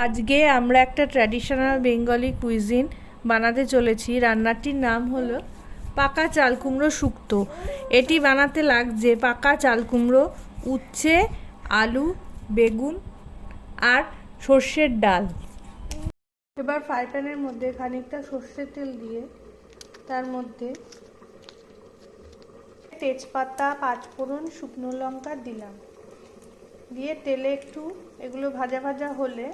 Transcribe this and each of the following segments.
আজকে আমরা একটা ট্র্যাডিশনাল বেঙ্গলি কুইজিন বানাতে চলেছি। রান্নাটির নাম হলো পাকা চাল কুমড়ো শুক্তো। এটি বানাতে লাগছে পাকা চাল কুমড়ো, উচ্ছে, আলু, বেগুন আর সর্ষের ডাল। এবার ফ্রাই প্যানের মধ্যে খানিকটা সর্ষের তেল দিয়ে তার মধ্যে তেজপাতা, পাঁচফোড়ন, শুকনো লঙ্কা দিলাম। দিয়ে তেলে একটু এগুলো ভাজা ভাজা হলে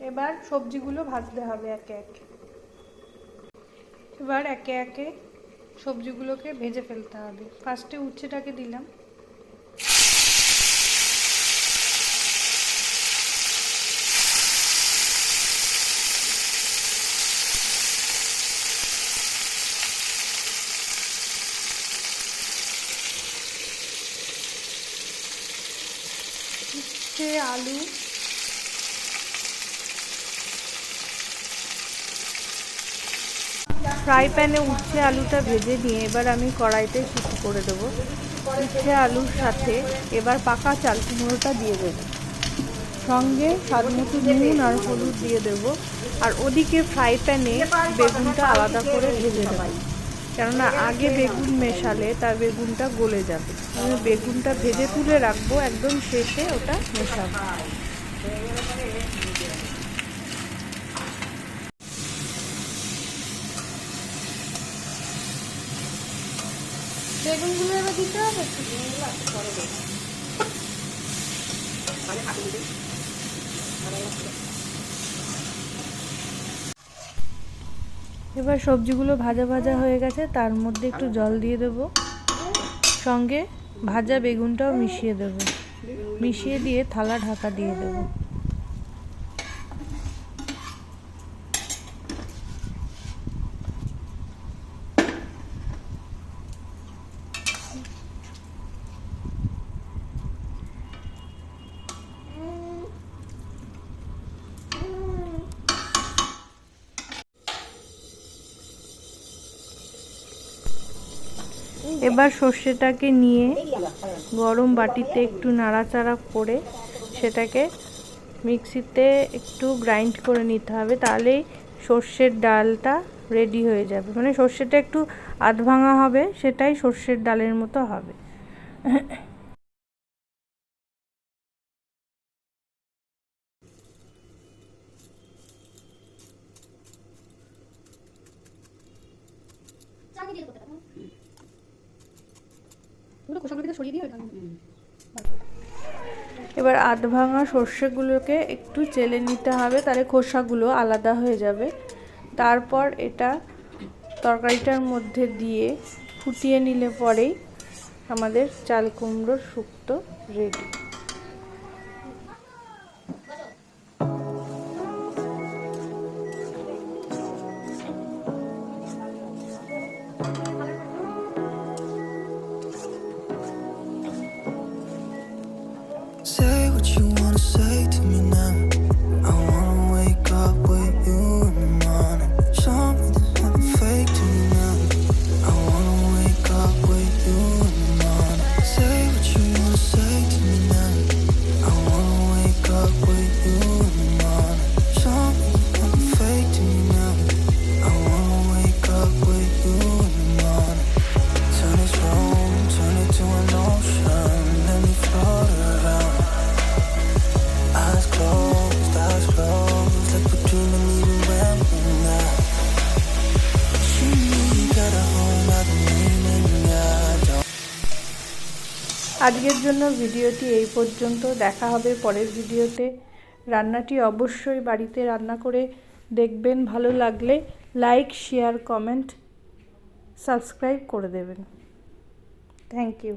এবার সবজিগুলো ভাজতে হবে একে একে। এবার একে একে সবজিগুলোকে ভেজে ফেলতে হবে। ফার্স্টে উচ্ছেটাকে দিলাম। উচ্ছে, আলু ফ্রাই প্যানে উচ্ছে আলুটা ভেজে নিয়ে এবার আমি কড়াইতে শিফট করে দেবো। উচ্ছে আলুর সাথে এবার পাকা চাল কুমড়োটা দিয়ে দেবো। সঙ্গে স্বাদ মতো নুন আর হলুদ দিয়ে দেবো। আর ওদিকে ফ্রাই প্যানে বেগুনটা আলাদা করে ভেজে দেবো কেননা আগে বেগুন মেশালে তার বেগুনটা গলে যাবে। আমি বেগুনটা ভেজে তুলে রাখব, একদম শেষে ওটা মেশাবো। বেগুনগুলো এবার দিতে হবে এবার সবজিগুলো ভাজা ভাজা হয়ে গেছে তার মধ্যে একটু জল দিয়ে দেব। সঙ্গে ভাজা বেগুনটাও মিশিয়ে দেব। মিশিয়ে দিয়ে থালা ঢাকা দিয়ে দেব। এবার সর্ষেটাকে নিয়ে গরম বাটিতে একটু নাড়াচাড়া করে সেটাকে মিক্সিতে একটু গ্রাইন্ড করে নিতে হবে তাহলেই সর্ষের ডালটা রেডি হয়ে যাবে। মানে সর্ষেটা একটু আধ ভাঙা হবে, সেটাই সর্ষের ডালের মতো হবে। এবার আধ ভাঙা সর্ষেগুলোকে একটু চেলে নিতে হবে, তাহলে খোসাগুলো আলাদা হয়ে যাবে। তারপর এটা তরকারিটার মধ্যে দিয়ে ফুটিয়ে নিলে পরেই আমাদের চাল কুমড়োর শুক্তো রেডি। You আজকের জন্য ভিডিওটি এই পর্যন্ত। দেখা হবে পরের ভিডিওতে। রান্নাটি অবশ্যই বাড়িতে রান্না করে দেখবেন, ভালো লাগলে লাইক, শেয়ার, কমেন্ট, সাবস্ক্রাইব করে দেবেন। Thank you.